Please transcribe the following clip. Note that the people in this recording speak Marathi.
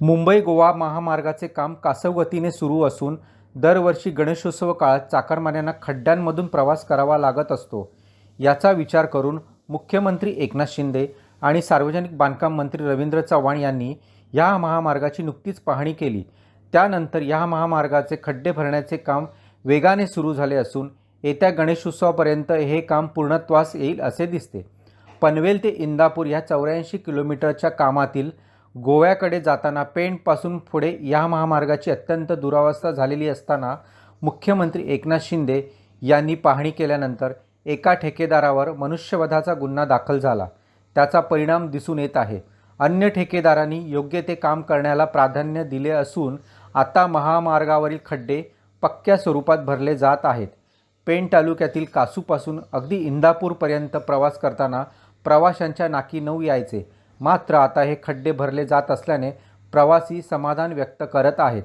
मुंबई गोवा महामार्गाचे काम कासवगतीने सुरू असून दरवर्षी गणेशोत्सव काळात चाकरमान्यांना खड्ड्यांमधून प्रवास करावा लागत असतो. याचा विचार करून मुख्यमंत्री एकनाथ शिंदे आणि सार्वजनिक बांधकाम मंत्री रवींद्र चव्हाण यांनी या महामार्गाची नुकतीच पाहणी केली. त्यानंतर या महामार्गाचे खड्डे भरण्याचे काम वेगाने सुरू झाले असून येत्या गणेशोत्सवापर्यंत हे काम पूर्णत्वास येईल असे दिसते. पनवेल ते इंदापूर या चौऱ्याऐंशी किलोमीटरच्या कामातील गोव्याकडे जाताना पेंटपासून पुढे या महामार्गाची अत्यंत दुरावस्था झालेली असताना मुख्यमंत्री एकनाथ शिंदे यांनी पाहणी केल्यानंतर एका ठेकेदारावर मनुष्यवधाचा गुन्हा दाखल झाला. त्याचा परिणाम दिसून येत आहे. अन्य ठेकेदारांनी योग्य ते काम करण्याला प्राधान्य दिले असून आता महामार्गावरील खड्डे पक्क्या स्वरूपात भरले जात आहेत. पेण तालुक्यातील कासूपासून अगदी इंदापूरपर्यंत प्रवास करताना प्रवाशांच्या नाकी नऊ यायचे. मात्र आता हे खड्डे भरले जात असल्याने प्रवासी समाधान व्यक्त करत आहेत.